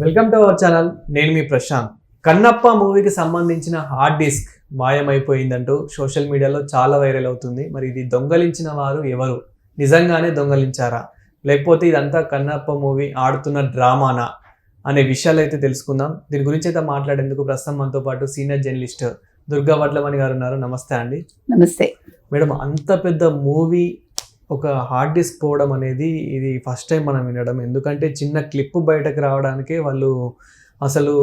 Welcome to our channel నేను మీ ప్రశాంత్. కన్నప్ప మూవీకి సంబంధించిన హార్డ్ డిస్క్ మాయమైపోయిందంటూ సోషల్ మీడియాలో చాలా వైరల్ అవుతుంది. మరి ఇది దొంగలించిన వారు ఎవరు? నిజంగానే దొంగలించారా? లేకపోతే ఇదంతా కన్నప్ప మూవీ ఆడుతున్న డ్రామానా? అనే విషయాలు అయితే తెలుసుకుందాం. దీని గురించి అయితే మాట్లాడేందుకు ప్రస్తుతం మనతో పాటు సీనియర్ జర్నలిస్ట్ దుర్గా వడ్లమణి గారు ఉన్నారు. నమస్తే అండి. నమస్తే. మేడం అంత పెద్ద మూవీ ఒక హార్డ్ డిస్క్ పోవడం అనేది ఇది ఫస్ట్ టైం మనం వినడం. ఎందుకంటే చిన్న క్లిప్ బయటకు రావడానికే వాళ్ళు అసలు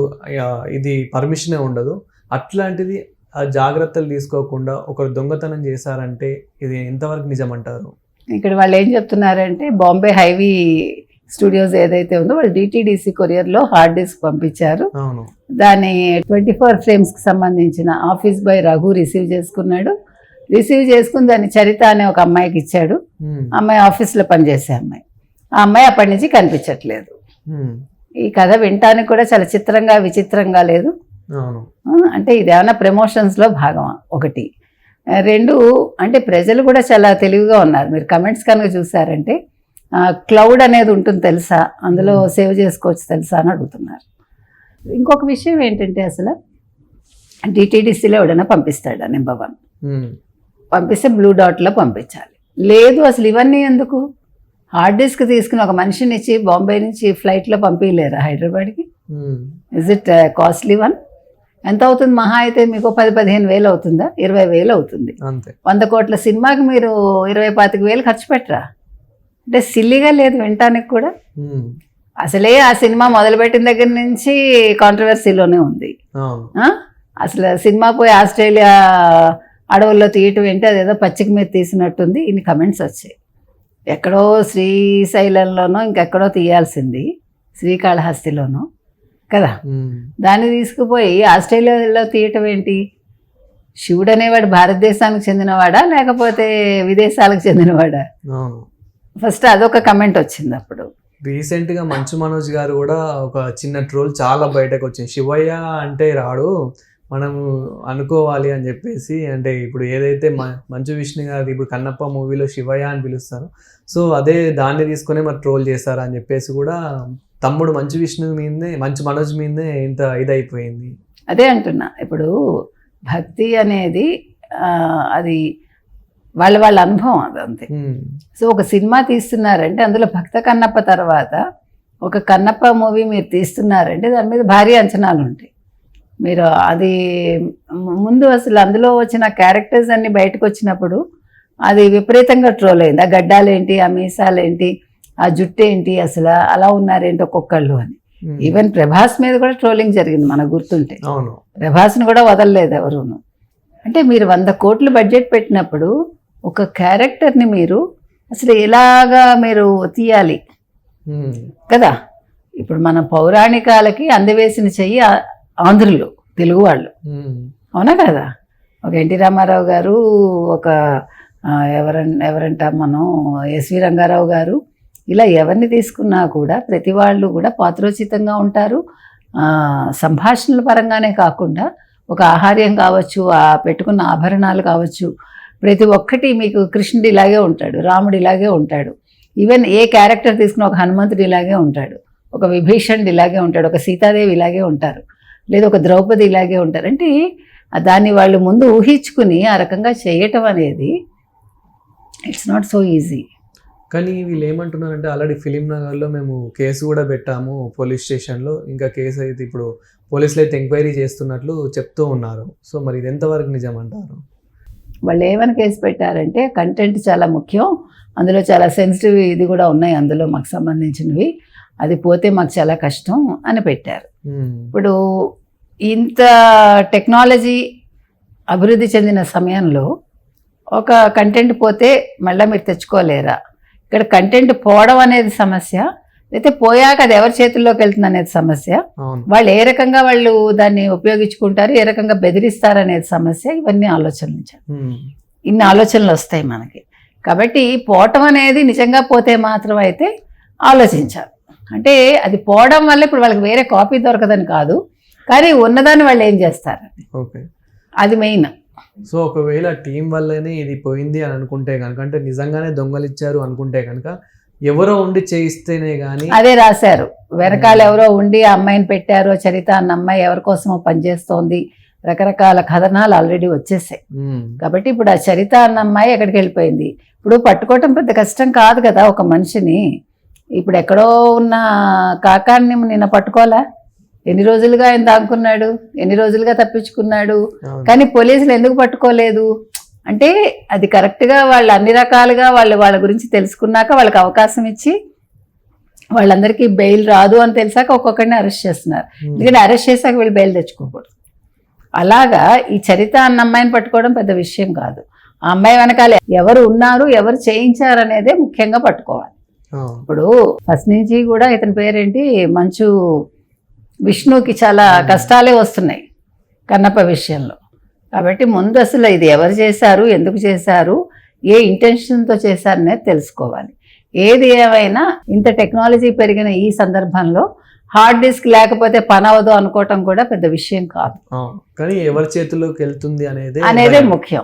ఇది పర్మిషనే ఉండదు. అట్లాంటిది జాగ్రత్తలు తీసుకోకుండా ఒకరు దొంగతనం చేశారంటే ఇది ఎంతవరకు నిజమంటారు ఇక్కడ వాళ్ళు ఏం చెప్తున్నారంటే బాంబే హైవీ స్టూడియోస్ ఏదైతే ఉందో వాళ్ళు డిటీడీసీ కొరియర్లో హార్డ్ డిస్క్ పంపించారు. అవును. దాని ట్వంటీ ఫోర్ ఫ్రేమ్స్కి సంబంధించిన ఆఫీస్ బాయ్ రఘు రిసీవ్ చేసుకున్నాడు. రిసీవ్ చేసుకుని దాన్ని చరిత అనే ఒక అమ్మాయికి ఇచ్చాడు. అమ్మాయి ఆఫీస్లో పనిచేసే అమ్మాయి. ఆ అమ్మాయి అప్పటి నుంచి కనిపించట్లేదు. ఈ కథ వినటానికి కూడా చాలా చిత్రంగా విచిత్రంగా లేదు. అంటే ఇది ఏమైనా ప్రమోషన్స్లో భాగమా ఒకటి. రెండు అంటే ప్రజలు కూడా చాలా తెలివిగా ఉన్నారు. మీరు కమెంట్స్ కనుక చూసారంటే క్లౌడ్ అనేది ఉంటుంది తెలుసా? అందులో. సేవ్ చేసుకోవచ్చు తెలుసా అని అడుగుతున్నారు. ఇంకొక విషయం ఏంటంటే అసలు డిటీడీసీలో ఎవడైనా పంపిస్తాడా నెంబర్ వన్? పంపిస్తే బ్లూ డాట్లో పంపించాలి. లేదు అసలు ఇవన్నీ ఎందుకు? హార్డ్ డిస్క్ తీసుకుని ఒక మనిషిని ఇచ్చి బాంబే నుంచి ఫ్లైట్లో పంపించలేరా హైదరాబాద్కి? ఇజ్ ఇట్ కాస్ట్లీ వన్ ఎంత అవుతుంది? మహా అయితే మీకు పది పదిహేను వేలు అవుతుందా? ఇరవై వేలు అవుతుంది. వంద కోట్ల సినిమాకి మీరు ఇరవై పాతిక వేలు ఖర్చు పెట్టరా? అంటే సిల్లిగా లేదు వినటానికి కూడా. ఉమ్, అసలే ఆ సినిమా మొదలుపెట్టిన దగ్గర నుంచి కాంట్రవర్సీలోనే ఉంది? అసలు సినిమా పోయి ఆస్ట్రేలియా అడవుల్లో తీయటం ఏంటి? అదేదో పచ్చిక మీద తీసినట్టుంది. ఇన్ని కమెంట్స్ వచ్చాయి. ఎక్కడో శ్రీశైలంలోనో ఇంకెక్కడో తీయాల్సింది. శ్రీకాళహస్తిలోనో. కదా? దాన్ని తీసుకుపోయి ఆస్ట్రేలియాలో తీయటం ఏంటి? శివుడు అనేవాడు భారతదేశానికి చెందినవాడా? లేకపోతే విదేశాలకు చెందినవాడా? ఫస్ట్ అదొక కమెంట్ వచ్చింది అప్పుడు. రీసెంట్గా మంచు మనోజ్ గారు కూడా ఒక చిన్న ట్రోల్ చాలా బయటకు వచ్చింది. శివయ్య అంటే రాడు మనం అనుకోవాలి అని చెప్పేసి అంటే ఇప్పుడు ఏదైతే మ- మంచు విష్ణు గారు ఇప్పుడు కన్నప్ప మూవీలో శివయ్య అని పిలుస్తారు సో అదే దాన్ని తీసుకునే మరి ట్రోల్ చేస్తారు అని చెప్పేసి కూడా తమ్ముడు మంచు విష్ణు మీదే మంచు మనోజ్ మీదే ఇంత ఇదైపోయింది. అదే అంటున్నా. ఇప్పుడు భక్తి అనేది అది వాళ్ళ వాళ్ళ అనుభవం అది అంతే. సో ఒక సినిమా తీస్తున్నారంటే అందులో భక్త కన్నప్ప తర్వాత ఒక కన్నప్ప మూవీ మీరు తీస్తున్నారంటే దాని మీద భారీ అంచనాలు ఉంటాయి మీరు అది ముందు అసలు అందులో వచ్చిన క్యారెక్టర్స్ అన్ని బయటకు వచ్చినప్పుడు అది విపరీతంగా ట్రోల్ అయింది. ఆ గడ్డాలేంటి ఆ మీసాలేంటి ఆ జుట్టు ఏంటి అసలు అలా ఉన్నారేంటి ఒక్కొక్కళ్ళు అని. ఈవెన్ ప్రభాస్ మీద కూడా ట్రోలింగ్ జరిగింది మనకు గుర్తుంటే. ప్రభాస్ని కూడా వదలలేదు ఎవరును. అంటే మీరు వంద కోట్లు బడ్జెట్ పెట్టినప్పుడు ఒక క్యారెక్టర్ని మీరు అసలు ఎలాగా మీరు తీయాలి? ఉమ్, కదా? ఇప్పుడు మన పౌరాణికాలకి అందవేసిన చెయ్యి ఆంధ్రులు తెలుగు వాళ్ళు. అవునా కదా? ఒక ఎన్టీ రామారావు గారు ఒక ఆ, ఎవరన్ ఎవరంటాం మనం ఎస్వి రంగారావు గారు ఇలా ఎవరిని తీసుకున్నా కూడా ప్రతి వాళ్ళు కూడా పాత్రోచితంగా ఉంటారు. సంభాషణల పరంగానే కాకుండా ఒక ఆహార్యం కావచ్చు ఆ పెట్టుకున్న ఆభరణాలు కావచ్చు ప్రతి ఒక్కటి మీకు కృష్ణుడు ఇలాగే ఉంటాడు రాముడు ఇలాగే ఉంటాడు. ఈవెన్ ఏ క్యారెక్టర్ తీసుకున్న ఒక హనుమంతుడు ఇలాగే ఉంటాడు ఒక విభీషణుడు ఇలాగే ఉంటాడు ఒక సీతాదేవి ఇలాగే ఉంటారు. లేదా ఒక ద్రౌపది ఇలాగే ఉంటారు. అంటే ఆ దాన్ని వాళ్ళు ముందు ఊహించుకుని ఆ రకంగా చేయటం అనేది ఇట్స్ నాట్ సో ఈజీ కానీ వీళ్ళు ఏమంటున్నారంటే ఆల్రెడీ ఫిలిం నగర్లో మేము కేసు కూడా పెట్టాము పోలీస్ స్టేషన్లో. ఇంకా కేసు అయితే ఇప్పుడు పోలీసులు అయితే ఎంక్వైరీ చేస్తున్నట్లు చెప్తూ ఉన్నారు. సో మరి ఇది ఎంతవరకు నిజం అంటారు వాళ్ళు ఏమని కేసు పెట్టారంటే కంటెంట్ చాలా ముఖ్యం. అందులో చాలా సెన్సిటివ్ ఇది కూడా ఉన్నాయి అందులో మాకు సంబంధించినవి. అది పోతే మాకు చాలా కష్టం అని పెట్టారు. ఇప్పుడు ఇంత టెక్నాలజీ అభివృద్ధి చెందిన సమయంలో ఒక కంటెంట్ పోతే మళ్ళీ మీరు తెచ్చుకోలేరా? ఇక్కడ కంటెంట్ పోవడం అనేది సమస్య అయితే పోయాక అది ఎవరి చేతుల్లోకి వెళ్తుంది అనేది సమస్య. వాళ్ళు ఏ రకంగా వాళ్ళు దాన్ని ఉపయోగించుకుంటారు ఏ రకంగా బెదిరిస్తారు అనేది సమస్య ఇవన్నీ ఆలోచనలు ఇన్ని ఆలోచనలు వస్తాయి మనకి. కాబట్టి పోవటం అనేది నిజంగా పోతే మాత్రం అయితే ఆలోచించాలి. అంటే అది పోవడం వల్ల ఇప్పుడు వాళ్ళకి వేరే కాపీ దొరకదని కాదు. కానీ ఉన్నదాన్ని వాళ్ళు ఏం చేస్తారు? ఓకే. అది మెయిన్. సో ఒకవేళ టీం వల్లనే ఇది పోయింది అని అనుకుంటే కనుక అంటే నిజంగానే దొంగలిచ్చారు అనుకుంటే కనుక ఎవరో ఉండి చేయిస్తేనే గానీ అదే రాశారు. వెనకాల ఎవరో ఉండి ఆ అమ్మాయిని పెట్టారో చరిత అన్న అమ్మాయి ఎవరి కోసమో పనిచేస్తోంది రకరకాల కథనాలు ఆల్రెడీ వచ్చేసాయి. కాబట్టి ఇప్పుడు ఆ చరిత అన్న అమ్మాయి ఎక్కడికి వెళ్ళిపోయింది? ఇప్పుడు పట్టుకోవటం పెద్ద కష్టం కాదు కదా ఒక మనిషిని. ఇప్పుడు ఎక్కడో ఉన్న కాకాన్ని నిన్న పట్టుకోవాలా? ఎన్ని రోజులుగా ఆయన దాక్కున్నాడు? ఎన్ని రోజులుగా తప్పించుకున్నాడు. కానీ పోలీసులు ఎందుకు పట్టుకోలేదు? అంటే అది కరెక్ట్గా వాళ్ళు అన్ని రకాలుగా వాళ్ళు వాళ్ళ గురించి తెలుసుకున్నాక వాళ్ళకి అవకాశం ఇచ్చి వాళ్ళందరికీ బెయిల్ రాదు అని తెలిసాక ఒక్కొక్కరిని అరెస్ట్ చేస్తున్నారు. ఉమ్, ఎందుకంటే అరెస్ట్ చేశాక వీళ్ళు బెయిల్ తెచ్చుకోకూడదు. అలాగా ఈ చరిత అన్న అమ్మాయిని పట్టుకోవడం పెద్ద విషయం కాదు. ఆ అమ్మాయి వెనకాల ఎవరు ఉన్నారు ఎవరు చేయించారు అనేదే ముఖ్యంగా పట్టుకోవాలి. ఇప్పుడు ఫస్ట్ నుంచి కూడా ఇతని పేరేంటి? మంచు విష్ణుకి చాలా కష్టాలే వస్తున్నాయి కన్నప్ప విషయంలో. కాబట్టి ముందు అసలు ఇది ఎవరు చేశారు ఎందుకు చేశారు ఏ ఇంటెన్షన్తో చేశారనేది తెలుసుకోవాలి. ఏది ఏమైనా ఇంత టెక్నాలజీ పెరిగిన ఈ సందర్భంలో హార్డ్ డిస్క్ లేకపోతే పని అవ్వదు అనుకోవటం కూడా పెద్ద విషయం కాదు. కానీ ఎవరి చేతిలోకి వెళ్తుంది అనేది అనేదే ముఖ్యం.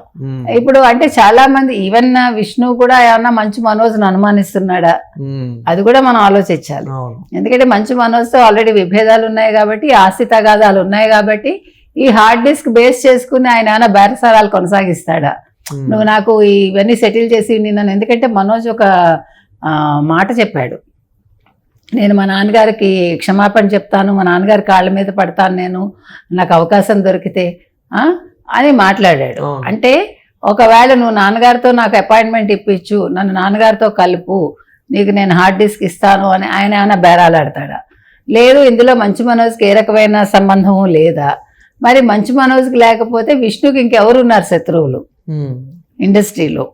ఇప్పుడు అంటే చాలా మంది ఈవెన్ విష్ణు కూడా ఏమన్నా మంచి మనోజ్ను అనుమానిస్తున్నాడా? అది కూడా మనం ఆలోచించాలి. ఎందుకంటే మంచి మనోజ్తో ఆల్రెడీ విభేదాలు ఉన్నాయి కాబట్టి ఆస్తి తగాదాలు ఉన్నాయి కాబట్టి ఈ హార్డ్ డిస్క్ బేస్ చేసుకుని ఆయన ఏమైనా బేరసారాలు కొనసాగిస్తాడా? నువ్వు నాకు ఇవన్నీ సెటిల్ చేసి నిన్న ఎందుకంటే మనోజ్ ఒక మాట చెప్పాడు. నేను మా నాన్నగారికి క్షమాపణ చెప్తాను మా నాన్నగారి కాళ్ళ మీద పడతాను నేను నాకు అవకాశం దొరికితే అని మాట్లాడాడు. అంటే ఒకవేళ నువ్వు నాన్నగారితో నాకు అపాయింట్మెంట్ ఇప్పించు నన్ను నాన్నగారితో కలుపు నీకు నేను హార్డ్ డిస్క్ ఇస్తాను అని ఆయన ఏమైనా బేరాలాడతాడా? లేదు ఇందులో మంచి మనోజ్కి ఏ రకమైన సంబంధము లేదా. మరి మంచి మనోజ్కి లేకపోతే విష్ణుకి ఇంకెవరు ఉన్నారు శత్రువులు ఇండస్ట్రీలో.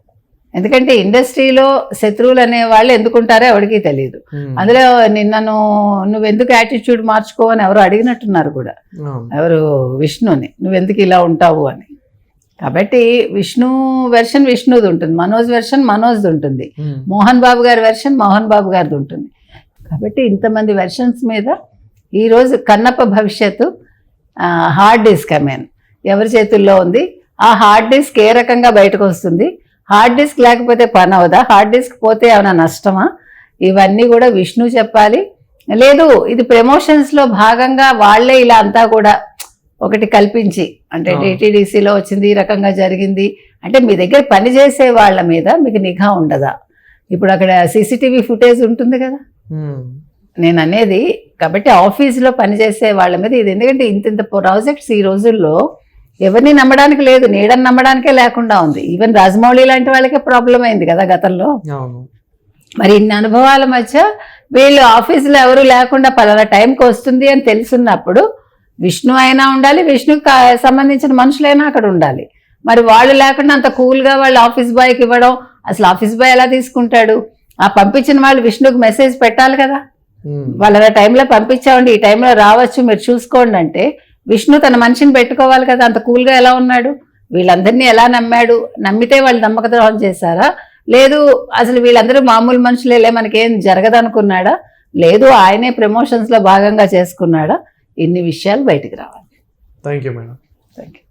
ఎందుకంటే ఇండస్ట్రీలో శత్రువులు అనే వాళ్ళు ఎందుకుంటారో ఎవరికి తెలియదు ఉమ్, అందులో నిన్నను నువ్వు ఎందుకు యాటిట్యూడ్ మార్చుకో అని ఎవరు అడిగినట్టున్నారు కూడా. ఎవరు? విష్ణుని. నువ్వు ఎందుకు ఇలా ఉంటావు అని. కాబట్టి విష్ణు వెర్షన్ విష్ణుది ఉంటుంది. మనోజ్ వెర్షన్ మనోజ్ది ఉంటుంది. ఉమ్, మోహన్ బాబు గారి వెర్షన్ మోహన్ బాబు గారిది ఉంటుంది. కాబట్టి ఇంతమంది వెర్షన్స్ మీద ఈరోజు కన్నప్ప భవిష్యత్తు హార్డ్ డిస్క్ ఐ మీన్ ఎవరి చేతుల్లో ఉంది? ఆ హార్డ్ డిస్క్ ఏ రకంగా బయటకు వస్తుంది? హార్డ్ డిస్క్ లేకపోతే పని అవదా హార్డ్ డిస్క్ పోతే ఏమైనా నష్టమా? ఇవన్నీ కూడా విష్ణు చెప్పాలి. లేదు ఇది ప్రమోషన్స్లో భాగంగా వాళ్ళే ఇలా అంతా కూడా ఒకటి కల్పించి అంటే. డిటీడీసీలో వచ్చింది ఈ రకంగా జరిగింది. అంటే మీ దగ్గర పనిచేసే వాళ్ళ మీద మీకు నిఘా ఉండదా? ఇప్పుడు అక్కడ సీసీటీవీ ఫుటేజ్ ఉంటుంది కదా. నేను అనేది కాబట్టి ఆఫీస్లో పనిచేసే వాళ్ళ మీద ఇది. ఎందుకంటే ఇంత ఇంత ప్రాజెక్ట్స్ ఈ రోజుల్లో ఎవరిని నమ్మడానికి లేదు నీడని నమ్మడానికే లేకుండా ఉంది. ఈవెన్ రాజమౌళి లాంటి వాళ్ళకే ప్రాబ్లం అయింది కదా గతంలో. మరి ఇన్ని అనుభవాల మధ్య వీళ్ళు ఆఫీసులో ఎవరు లేకుండా పలానా టైంకి వస్తుంది అని తెలుసున్నప్పుడు విష్ణు అయినా ఉండాలి విష్ణుకి సంబంధించిన మనుషులైనా అక్కడ ఉండాలి. మరి వాళ్ళు లేకుండా అంత కూల్గా వాళ్ళు ఆఫీస్ బాయ్కి ఇవ్వడం అసలు ఆఫీస్ బాయ్ ఎలా తీసుకుంటాడు? ఆ పంపించిన వాళ్ళు విష్ణుకి మెసేజ్ పెట్టాలి కదా. వాళ్ళ టైంలో పంపించామండి ఈ టైంలో రావచ్చు మీరు చూసుకోండి అంటే విష్ణు తన మనిషిని పెట్టుకోవాలి కదా అంత కూల్గా ఎలా ఉన్నాడు? వీళ్ళందరినీ ఎలా నమ్మాడు? నమ్మితే వాళ్ళు నమ్మక ద్రోహం చేశారా? లేదు అసలు వీళ్ళందరూ మామూలు మనుషులేలే మనకేం జరగదనుకున్నాడా? లేదు ఆయనే ప్రమోషన్స్లో భాగంగా చేసుకున్నాడా? ఇన్ని విషయాలు బయటికి రావాలి. Thank you madam thank you